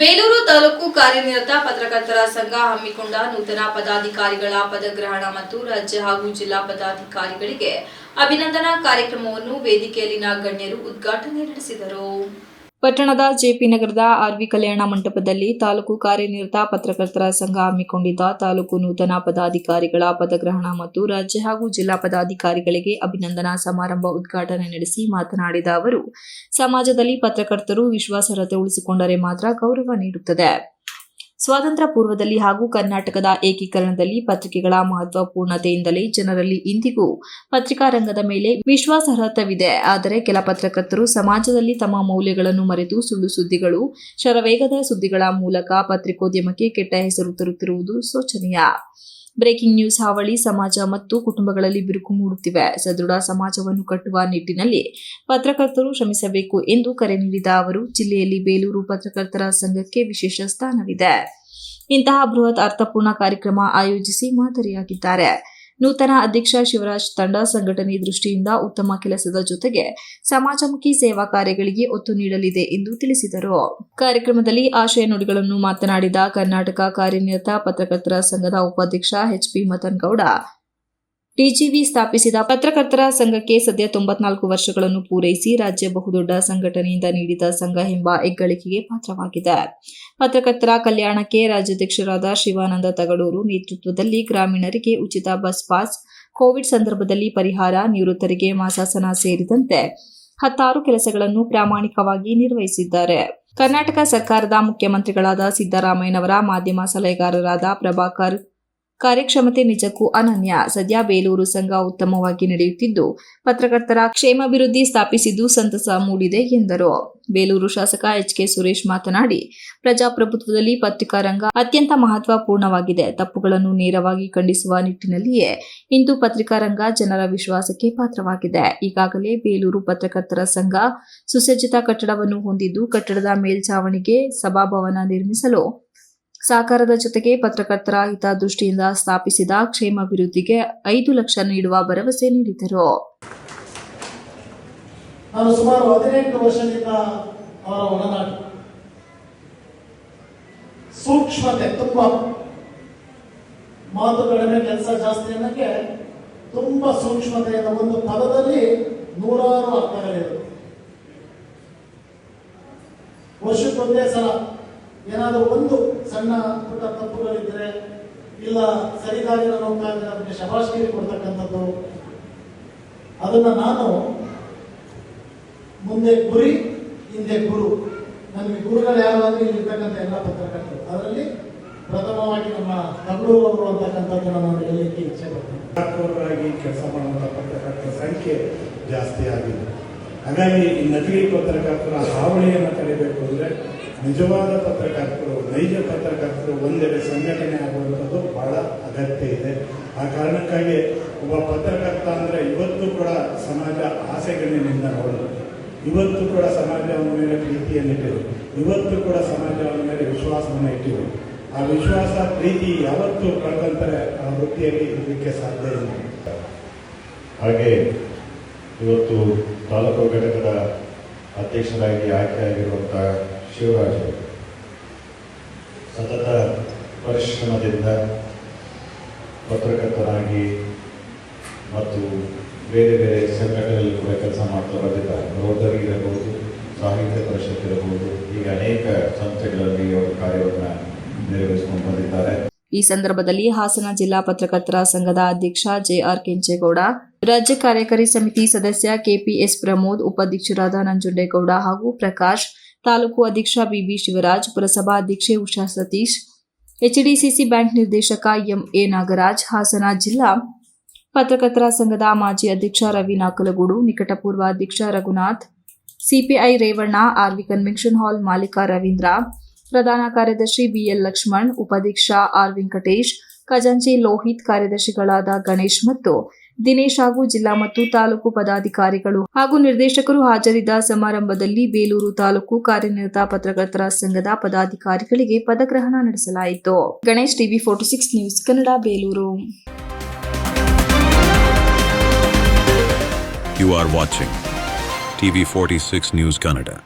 ಬೇಲೂರು ತಾಲೂಕು ಕಾರ್ಯನಿರತ ಪತ್ರಕರ್ತರ ಸಂಘ ಹಮ್ಮಿಕೊಂಡ ನೂತನ ಪದಾಧಿಕಾರಿಗಳ ಪದಗ್ರಹಣ ಮತ್ತು ರಾಜ್ಯ ಹಾಗೂ ಜಿಲ್ಲಾ ಪದಾಧಿಕಾರಿಗಳಿಗೆ ಅಭಿನಂದನಾ ಕಾರ್ಯಕ್ರಮವನ್ನು ವೇದಿಕೆಯಲ್ಲಿನ ಗಣ್ಯರು ಉದ್ಘಾಟನೆ ನಡೆಸಿದರು. ಪಟ್ಟಣದ ಜೆಪಿ ನಗರದ ಆರ್ವಿ ಕಲ್ಯಾಣ ಮಂಟಪದಲ್ಲಿ ತಾಲೂಕು ಕಾರ್ಯನಿರತ ಪತ್ರಕರ್ತರ ಸಂಘ ಹಮ್ಮಿಕೊಂಡಿದ್ದ ತಾಲೂಕು ನೂತನ ಪದಾಧಿಕಾರಿಗಳ ಪದಗ್ರಹಣ ಮತ್ತು ರಾಜ್ಯ ಹಾಗೂ ಜಿಲ್ಲಾ ಪದಾಧಿಕಾರಿಗಳಿಗೆ ಅಭಿನಂದನಾ ಸಮಾರಂಭ ಉದ್ಘಾಟನೆ ನಡೆಸಿ ಮಾತನಾಡಿದ ಅವರು, ಸಮಾಜದಲ್ಲಿ ಪತ್ರಕರ್ತರು ವಿಶ್ವಾಸಾರ್ಹತೆ ಉಳಿಸಿಕೊಂಡರೆ ಮಾತ್ರ ಗೌರವ ನೀಡುತ್ತದೆ. ಸ್ವಾತಂತ್ರ್ಯ ಪೂರ್ವದಲ್ಲಿ ಹಾಗೂ ಕರ್ನಾಟಕದ ಏಕೀಕರಣದಲ್ಲಿ ಪತ್ರಿಕೆಗಳ ಮಹತ್ವಪೂರ್ಣತೆಯಿಂದಲೇ ಜನರಲ್ಲಿ ಇಂದಿಗೂ ಪತ್ರಿಕಾ ರಂಗದ ಮೇಲೆ ವಿಶ್ವಾಸಾರ್ಹತವಿದೆ. ಆದರೆ ಕೆಲ ಪತ್ರಕರ್ತರು ಸಮಾಜದಲ್ಲಿ ತಮ್ಮ ಮೌಲ್ಯಗಳನ್ನು ಮರೆತು ಸುಳ್ಳು ಸುದ್ದಿಗಳು, ಶರವೇಗದ ಸುದ್ದಿಗಳ ಮೂಲಕ ಪತ್ರಿಕೋದ್ಯಮಕ್ಕೆ ಕೆಟ್ಟ ಹೆಸರು ತರುತ್ತಿರುವುದು ಶೋಚನೀಯ. ಬ್ರೇಕಿಂಗ್ ನ್ಯೂಸ್ ಹಾವಳಿ ಸಮಾಜ ಮತ್ತು ಕುಟುಂಬಗಳಲ್ಲಿ ಬಿರುಕು ಮೂಡುತ್ತಿವೆ. ಸದೃಢ ಸಮಾಜವನ್ನು ಕಟ್ಟುವ ನಿಟ್ಟಿನಲ್ಲಿ ಪತ್ರಕರ್ತರು ಶ್ರಮಿಸಬೇಕು ಎಂದು ಕರೆ ನೀಡಿದ ಅವರು, ಜಿಲ್ಲೆಯಲ್ಲಿ ಬೇಲೂರು ಪತ್ರಕರ್ತರ ಸಂಘಕ್ಕೆ ವಿಶೇಷ ಸ್ಥಾನವಿದೆ. ಇಂತಹ ಬೃಹತ್ ಅರ್ಥಪೂರ್ಣ ಕಾರ್ಯಕ್ರಮ ಆಯೋಜಿಸಿ ಮಾದರಿಯಾಗಿದ್ದಾರೆ. ನೂತನ ಅಧ್ಯಕ್ಷ ಶಿವರಾಜ್ ತಂಡ ಸಂಘಟನೆ ದೃಷ್ಟಿಯಿಂದ ಉತ್ತಮ ಕೆಲಸದ ಜೊತೆಗೆ ಸಮಾಜಮುಖಿ ಸೇವಾ ಕಾರ್ಯಗಳಿಗೆ ಒತ್ತು ನೀಡಲಿದೆ ಎಂದು ತಿಳಿಸಿದರು. ಕಾರ್ಯಕ್ರಮದಲ್ಲಿ ಆಶಯ ನುಡಿಗಳನ್ನು ಮಾತನಾಡಿದ ಕರ್ನಾಟಕ ಕಾರ್ಯನಿರತ ಪತ್ರಕರ್ತರ ಸಂಘದ ಉಪಾಧ್ಯಕ್ಷ ಎಚ್ಪಿ ಮತನ್ಗೌಡ ಡಿಜಿವಿ ಸ್ಥಾಪಿಸಿದ ಪತ್ರಕರ್ತರ ಸಂಘಕ್ಕೆ ಸದ್ಯ ತೊಂಬತ್ನಾಲ್ಕು ವರ್ಷಗಳನ್ನು ಪೂರೈಸಿ ರಾಜ್ಯ ಬಹುದೊಡ್ಡ ಸಂಘಟನೆಯಿಂದ ನೀಡಿದ ಸಂಘ ಎಂಬ ಹೆಗ್ಗಳಿಕೆಗೆ ಪಾತ್ರವಾಗಿದೆ. ಪತ್ರಕರ್ತರ ಕಲ್ಯಾಣಕ್ಕೆ ರಾಜ್ಯಾಧ್ಯಕ್ಷರಾದ ಶಿವಾನಂದ ತಗಡೂರು ನೇತೃತ್ವದಲ್ಲಿ ಗ್ರಾಮೀಣರಿಗೆ ಉಚಿತ ಬಸ್ ಪಾಸ್, ಕೋವಿಡ್ ಸಂದರ್ಭದಲ್ಲಿ ಪರಿಹಾರ, ನಿವೃತ್ತರಿಗೆ ಮಾಸಾಸನ ಸೇರಿದಂತೆ ಹತ್ತಾರು ಕೆಲಸಗಳನ್ನು ಪ್ರಾಮಾಣಿಕವಾಗಿ ನಿರ್ವಹಿಸಿದ್ದಾರೆ. ಕರ್ನಾಟಕ ಸರ್ಕಾರದ ಮುಖ್ಯಮಂತ್ರಿಗಳಾದ ಸಿದ್ದರಾಮಯ್ಯನವರ ಮಾಧ್ಯಮ ಸಲಹೆಗಾರರಾದ ಪ್ರಭಾಕರ್ ಕಾರ್ಯಕ್ಷಮತೆ ನಿಜಕ್ಕೂ ಅನನ್ಯ. ಸದ್ಯ ಬೇಲೂರು ಸಂಘ ಉತ್ತಮವಾಗಿ ನಡೆಯುತ್ತಿದ್ದು, ಪತ್ರಕರ್ತರ ಕ್ಷೇಮಾಭಿವೃದ್ಧಿ ಸ್ಥಾಪಿಸಿದ್ದು ಸಂತಸ ಮೂಡಿದೆ ಎಂದರು. ಬೇಲೂರು ಶಾಸಕ ಎಚ್ ಕೆ ಸುರೇಶ್ ಮಾತನಾಡಿ, ಪ್ರಜಾಪ್ರಭುತ್ವದಲ್ಲಿ ಪತ್ರಿಕಾ ರಂಗ ಅತ್ಯಂತ ಮಹತ್ವಪೂರ್ಣವಾಗಿದೆ. ತಪ್ಪುಗಳನ್ನು ನೇರವಾಗಿ ಖಂಡಿಸುವ ನಿಟ್ಟಿನಲ್ಲಿಯೇ ಇಂದು ಪತ್ರಿಕಾ ರಂಗ ಜನರ ವಿಶ್ವಾಸಕ್ಕೆ ಪಾತ್ರವಾಗಿದೆ. ಈಗಾಗಲೇ ಬೇಲೂರು ಪತ್ರಕರ್ತರ ಸಂಘ ಸುಸಜ್ಜಿತ ಕಟ್ಟಡವನ್ನು ಹೊಂದಿದ್ದು, ಕಟ್ಟಡದ ಮೇಲ್ಛಾವಣಿಗೆ ಸಭಾಭವನ ನಿರ್ಮಿಸಲು ಸಹಕಾರದ ಜೊತೆಗೆ ಪತ್ರಕರ್ತರ ಹಿತದೃಷ್ಟಿಯಿಂದ ಸ್ಥಾಪಿಸಿದ ಕ್ಷೇಮಾಭಿವೃದ್ಧಿಗೆ ಐದು ಲಕ್ಷ ನೀಡುವ ಭರವಸೆ ನೀಡಿದರು. ಸೂಕ್ಷ್ಮತೆ ತುಂಬಾ. ಮಾತು ಕಡಿಮೆ ಕೆಲಸ ಜಾಸ್ತಿ ಅನ್ನಕ್ಕೆ ತುಂಬಾ ಸೂಕ್ಷ್ಮತೆಯನ್ನು ಒಂದು ಪದದಲ್ಲಿ ನೂರಾರು ಅರ್ಥಗಳಿವೆ ವರ್ಷಕ್ಕೊಂದೇ ಸಲ ಏನಾದರೂ ಒಂದು ಸಣ್ಣ ಪುಟ್ಟ ತಪ್ಪುಗಳಿದ್ರೆ ಇಲ್ಲ ಸರಿದಾರಿನ ಹೋಗ್ತಾ ಇದ್ರೆ ಅದಕ್ಕೆ ಶಬಾಷ್ಗಿರಿ ಕೊಡ್ತಕ್ಕಂಥದ್ದು, ಅದನ್ನ ನಾನು ಮುಂದೆ ಗುರಿ, ಹಿಂದೆ ಗುರು. ನನಗೆ ಗುರುಗಳು ಯಾರು ಅಂದ್ರೆ ಇಲ್ಲಿರ್ತಕ್ಕಂಥ ಎಲ್ಲ ಪತ್ರಕರ್ತರು. ಅದರಲ್ಲಿ ಪ್ರಥಮವಾಗಿ ನಮ್ಮ ತಗಳೂರು ಅವರು ಅಂತಕ್ಕಂಥದ್ದು ನಾನು ಹೇಳಲಿಕ್ಕೆ ಇಚ್ಛೆ ಪಡ್ತೀನಿ. ಕೆಲಸ ಮಾಡುವಂಥ ಪತ್ರಕರ್ತರ ಸಂಖ್ಯೆ ಜಾಸ್ತಿ ಆಗಿದೆ. ಹಾಗಾಗಿ ಈ ನಕಲಿ ಪತ್ರಕರ್ತರ ಹಾವಳಿಯನ್ನು ತಡೆಯಬೇಕು ಅಂದರೆ ನಿಜವಾದ ಪತ್ರಕರ್ತರು, ನೈಜ ಪತ್ರಕರ್ತರು ಒಂದೆಡೆ ಸಂಘಟನೆ ಆಗುವಂಥದ್ದು ಬಹಳ ಅಗತ್ಯ ಇದೆ. ಆ ಕಾರಣಕ್ಕಾಗಿ ಒಬ್ಬ ಪತ್ರಕರ್ತ ಅಂದರೆ ಇವತ್ತು ಕೂಡ ಸಮಾಜ ಆಸೆಗಳಿಂದ ನೋಡೋದು. ಇವತ್ತು ಕೂಡ ಸಮಾಜ ಮೇಲೆ ಪ್ರೀತಿಯನ್ನಿಟ್ಟಿರು ಇವತ್ತು ಕೂಡ ಸಮಾಜ ಮೇಲೆ ವಿಶ್ವಾಸವನ್ನು ಇಟ್ಟಿರು ಆ ವಿಶ್ವಾಸ, ಪ್ರೀತಿ ಯಾವತ್ತು ಕಳೆದಂತರೆ ಆ ವೃತ್ತಿಯಲ್ಲಿ ಇರಲಿಕ್ಕೆ ಸಾಧ್ಯ ಇಲ್ಲ. ಹಾಗೆ ಇವತ್ತು ತಾಲೂಕು ಘಟಕದ ಅಧ್ಯಕ್ಷರಾಗಿ ಆಯ್ಕೆಯಾಗಿರುವಂಥ ಶಿವರಾಜ್. ಸತತ ಪರಿಶ್ರಮದಿಂದ ಪತ್ರಕರ್ತರಾಗಿ ಮತ್ತು ಬೇರೆ ಬೇರೆ ಸಂಘಟನೆಯಲ್ಲಿ ಕೂಡ ಕೆಲಸ ಮಾಡ್ತಾ ಬಂದಿದ್ದಾರೆ. ರೋಟರಿ ಇರಬಹುದು, ಸಾಹಿತ್ಯ ಪರಿಷತ್ ಇರಬಹುದು ಈಗ ಅನೇಕ ಸಂಸ್ಥೆಗಳಲ್ಲಿ ಅವರು ಕಾರ್ಯವನ್ನು ನಿರ್ವಹಿಸಿಕೊಂಡು ಬಂದಿದ್ದಾರೆ ಈ ಸಂದರ್ಭದಲ್ಲಿ ಹಾಸನ ಜಿಲ್ಲಾ ಪತ್ರಕರ್ತರ ಸಂಘದ ಅಧ್ಯಕ್ಷ ಜೆಆರ್ ಕೆಂಚೇಗೌಡ, ರಾಜ್ಯ ಕಾರ್ಯಕಾರಿ ಸಮಿತಿ ಸದಸ್ಯ ಕೆಪಿಎಸ್ ಪ್ರಮೋದ್, ಉಪಾಧ್ಯಕ್ಷರಾದ ನಂಜುಂಡೇಗೌಡ ಹಾಗೂ ಪ್ರಕಾಶ್, ತಾಲೂಕು ಅಧ್ಯಕ್ಷ ಬಿಬಿ ಶಿವರಾಜ್, ಪುರಸಭಾ ಅಧ್ಯಕ್ಷೆ ಉಷಾ ಸತೀಶ್, ಎಚ್ಡಿಸಿಸಿ ಬ್ಯಾಂಕ್ ನಿರ್ದೇಶಕ ಎಂಎ ನಾಗರಾಜ್, ಹಾಸನ ಜಿಲ್ಲಾ ಪತ್ರಕರ್ತರ ಸಂಘದ ಮಾಜಿ ಅಧ್ಯಕ್ಷ ರವಿ ನಾಕಲಗೂಡು, ನಿಕಟಪೂರ್ವ ಅಧ್ಯಕ್ಷ Raghunath, CPI Revanna RV convention hall ಮಾಲೀಕ ರವೀಂದ್ರ ಪ್ರಧಾನ ಕಾರ್ಯದರ್ಶಿ ಬಿಎಲ್ ಲಕ್ಷ್ಮಣ್ ಉಪಾಧ್ಯಕ್ಷ ಆರ್ ವೆಂಕಟೇಶ್, ಖಜಾಂಚಿ ಲೋಹಿತ್ ಕಾರ್ಯದರ್ಶಿಗಳಾದ ಗಣೇಶ್ ಮತ್ತು ದಿನೇಶ್ ಹಾಗೂ ಜಿಲ್ಲಾ ಮತ್ತು ತಾಲೂಕು ಪದಾಧಿಕಾರಿಗಳು ಹಾಗೂ ನಿರ್ದೇಶಕರು ಹಾಜರಿದ್ದ ಸಮಾರಂಭದಲ್ಲಿ ಬೇಲೂರು ತಾಲೂಕು ಕಾರ್ಯನಿರತ ಪತ್ರಕರ್ತರ ಸಂಘದ ಪದಾಧಿಕಾರಿಗಳಿಗೆ ಪದಗ್ರಹಣ ನಡೆಸಲಾಯಿತು Ganesh TV forty six news, Kannada, Belur You are watching TV46 news Kannada.